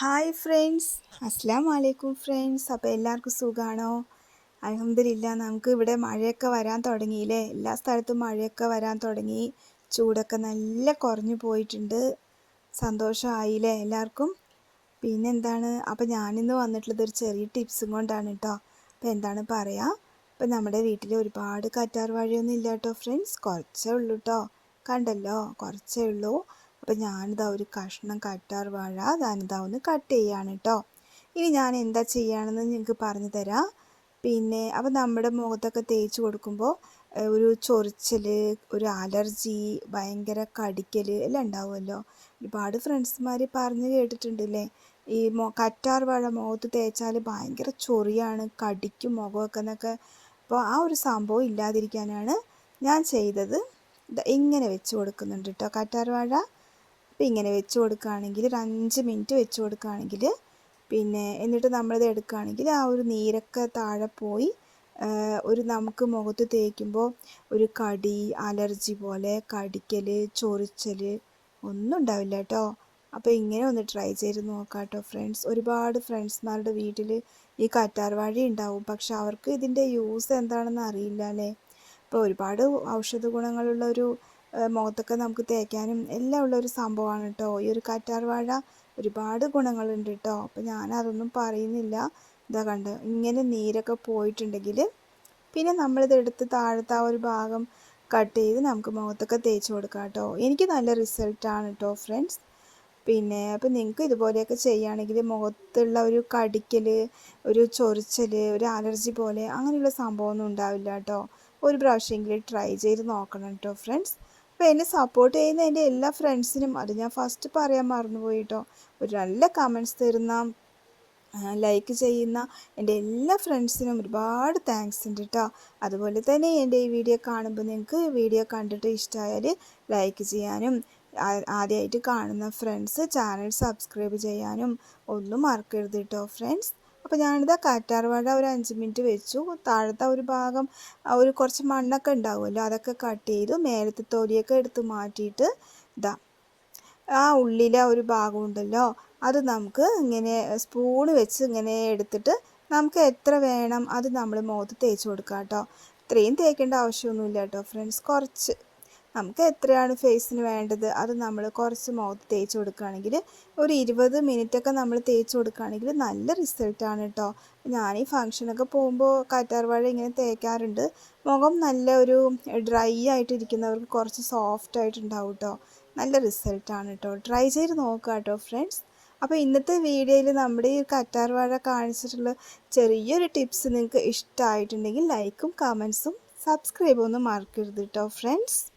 Hi friends അസ്സാം വലൈക്കും friends അപ്പോൾ എല്ലാവർക്കും സുഖമാണോ അലഹമില്ല നമുക്ക് ഇവിടെ മഴയൊക്കെ വരാൻ തുടങ്ങിയില്ലേ എല്ലാ സ്ഥലത്തും മഴയൊക്കെ വരാൻ തുടങ്ങി. ചൂടൊക്കെ നല്ല കുറഞ്ഞു പോയിട്ടുണ്ട്. സന്തോഷമായില്ലേ എല്ലാവർക്കും? പിന്നെന്താണ്? അപ്പോൾ ഞാനിന്ന് വന്നിട്ടുള്ളത് ഒരു ചെറിയ ടിപ്സും കൊണ്ടാണ് കേട്ടോ അപ്പോൾ എന്താണ് പറയുക അപ്പോൾ നമ്മുടെ വീട്ടിൽ ഒരുപാട് കറ്റാർ വാഴയൊന്നും ഇല്ല കേട്ടോ ഫ്രണ്ട്സ് കുറച്ചേ ഉള്ളൂ കേട്ടോ കണ്ടല്ലോ? കുറച്ചേ ഉള്ളൂ. അപ്പോൾ ഞാനിതാ ഒരു കഷ്ണം കറ്റാർ വാഴ ഞാനിതാ ഒന്ന് കട്ട് ചെയ്യാണ് കേട്ടോ ഇനി ഞാൻ എന്താ ചെയ്യുകയാണെന്ന് നിങ്ങൾക്ക് പറഞ്ഞു തരാം. പിന്നെ അപ്പോൾ നമ്മുടെ മുഖത്തൊക്കെ തേച്ച് കൊടുക്കുമ്പോൾ ഒരു ചൊറിച്ചൽ ഒരു അലർജി ഭയങ്കര കടിക്കൽ എല്ലാം ഉണ്ടാവുമല്ലോ. ഒരുപാട് ഫ്രണ്ട്സ്മാർ പറഞ്ഞു കേട്ടിട്ടുണ്ടല്ലേ? ഈ മൊ കറ്റാർ വാഴ മുഖത്ത് തേച്ചാൽ ഭയങ്കര ചൊറിയാണ് കടിക്കും മുഖമൊക്കെ എന്നൊക്കെ. അപ്പോൾ ആ ഒരു സംഭവം ഇല്ലാതിരിക്കാനാണ് ഞാൻ ചെയ്തത്. ഇങ്ങനെ വെച്ച് കൊടുക്കുന്നുണ്ട് കേട്ടോ കറ്റാർ വാഴ. അപ്പോൾ ഇങ്ങനെ വെച്ച് കൊടുക്കുകയാണെങ്കിൽ ഒരു അഞ്ച് മിനിറ്റ് വെച്ച് കൊടുക്കുകയാണെങ്കിൽ പിന്നെ എന്നിട്ട് നമ്മളിത് എടുക്കുകയാണെങ്കിൽ ആ ഒരു നീരൊക്കെ താഴെ പോയി ഒരു നമുക്ക് മുഖത്ത് തേക്കുമ്പോൾ ഒരു കടി അലർജി പോലെ കടിക്കൽ ചൊറിച്ചൽ ഒന്നും ഉണ്ടാവില്ല കേട്ടോ. അപ്പോൾ ഇങ്ങനെ ഒന്ന് ട്രൈ ചെയ്ത് നോക്കാം കേട്ടോ ഫ്രണ്ട്സ്. ഒരുപാട് ഫ്രണ്ട്സ്മാരുടെ വീട്ടിൽ ഈ കറ്റാർവാഴി ഉണ്ടാവും. പക്ഷെ അവർക്ക് ഇതിന്റെ യൂസ് എന്താണെന്ന് അറിയില്ല അല്ലേ? അപ്പോൾ ഒരുപാട് ഔഷധ ഗുണങ്ങളുള്ള ഒരു മുഖത്തൊക്കെ നമുക്ക് തേക്കാനും എല്ലാം ഉള്ള ഒരു സംഭവമാണ് കേട്ടോ ഈ ഒരു കറ്റാർവാഴ ഒരുപാട് ഗുണങ്ങളുണ്ട് കേട്ടോ അപ്പോൾ ഞാനതൊന്നും പറയുന്നില്ല. ഇതാ കണ്ട് ഇങ്ങനെ നീരൊക്കെ പോയിട്ടുണ്ടെങ്കിൽ പിന്നെ നമ്മളിത് എടുത്ത് താഴത്തെ ആ ഒരു ഭാഗം കട്ട് ചെയ്ത് നമുക്ക് മുഖത്തൊക്കെ തേച്ച് കൊടുക്കാം കേട്ടോ എനിക്ക് നല്ല റിസൾട്ടാണ് കേട്ടോ ഫ്രണ്ട്സ് പിന്നെ അപ്പോൾ നിങ്ങൾക്ക് ഇതുപോലെയൊക്കെ ചെയ്യുകയാണെങ്കിൽ മുഖത്തുള്ള ഒരു കടിക്കൽ ഒരു ചൊറിച്ചൽ ഒരു അലർജി പോലെ അങ്ങനെയുള്ള സംഭവമൊന്നും ഉണ്ടാവില്ല കേട്ടോ ഒരു പ്രാവശ്യമെങ്കിലും ട്രൈ ചെയ്ത് നോക്കണം കേട്ടോ ഫ്രണ്ട്സ് അപ്പോൾ എന്നെ സപ്പോർട്ട് ചെയ്യുന്ന എന്റെ എല്ലാ ഫ്രണ്ട്സിനും അത് ഞാൻ ഫസ്റ്റ് പറയാൻ മറന്നുപോയി കേട്ടോ ഒരു നല്ല കമൻസ് തരുന്ന ലൈക്ക് ചെയ്യുന്ന എന്റെ എല്ലാ ഫ്രണ്ട്സിനും ഒരുപാട് താങ്ക്സ് ഉണ്ട് കേട്ടോ അതുപോലെ തന്നെ എന്റെ ഈ വീഡിയോ കാണുമ്പോൾ നിങ്ങൾക്ക് വീഡിയോ കണ്ടിട്ട് ഇഷ്ടമായാൽ ലൈക്ക് ചെയ്യാനും ആദ്യമായിട്ട് കാണുന്ന ഫ്രണ്ട്സ് ചാനൽ സബ്സ്ക്രൈബ് ചെയ്യാനും ഒന്നും മറക്കരുത് കേട്ടോ ഫ്രണ്ട്സ് അപ്പോൾ ഞാനിത് കാറ്റാർവാഴ ഒരു അഞ്ച് മിനിറ്റ് വെച്ചു. താഴത്തെ ഒരു ഭാഗം ഒരു കുറച്ച് മണ്ണൊക്കെ ഉണ്ടാവുമല്ലോ അതൊക്കെ കട്ട് ചെയ്തു മേലത്തെ തൊലിയൊക്കെ എടുത്ത് മാറ്റിയിട്ട് ഇതാ. ആ ഉള്ളിലെ ഒരു ഭാഗം ഉണ്ടല്ലോ അത് നമുക്ക് ഇങ്ങനെ സ്പൂണ് വെച്ച് ഇങ്ങനെ എടുത്തിട്ട് നമുക്ക് എത്ര വേണം അത് നമ്മൾ മുഖത്ത് തേച്ച് കൊടുക്കാം കേട്ടോ ഇത്രയും തേക്കേണ്ട ആവശ്യമൊന്നുമില്ല കേട്ടോ ഫ്രണ്ട്സ് കുറച്ച് നമുക്ക് എത്രയാണ് ഫേസിന് വേണ്ടത്? അത് നമ്മൾ കുറച്ച് മുഖത്ത് തേച്ച് കൊടുക്കുകയാണെങ്കിൽ ഒരു ഇരുപത് മിനിറ്റൊക്കെ നമ്മൾ തേച്ച് കൊടുക്കുകയാണെങ്കിൽ നല്ല റിസൾട്ടാണ് കേട്ടോ ഞാൻ ഈ ഫങ്ഷനൊക്കെ പോകുമ്പോൾ കാറ്റാർവാഴ ഇങ്ങനെ തേക്കാറുണ്ട്. മുഖം നല്ല ഒരു ഡ്രൈ ആയിട്ടിരിക്കുന്നവർക്ക് കുറച്ച് സോഫ്റ്റ് ആയിട്ടുണ്ടാവും കേട്ടോ നല്ല റിസൾട്ടാണ് കേട്ടോ ട്രൈ ചെയ്ത് നോക്കുക കേട്ടോ ഫ്രണ്ട്സ് അപ്പോൾ ഇന്നത്തെ വീഡിയോയിൽ നമ്മുടെ ഈ കറ്റാർവാഴ കാണിച്ചിട്ടുള്ള ചെറിയൊരു ടിപ്സ് നിങ്ങൾക്ക് ഇഷ്ടമായിട്ടുണ്ടെങ്കിൽ ലൈക്കും കമൻസും സബ്സ്ക്രൈബും ഒന്നും മറക്കരുത് കേട്ടോ ഫ്രണ്ട്സ്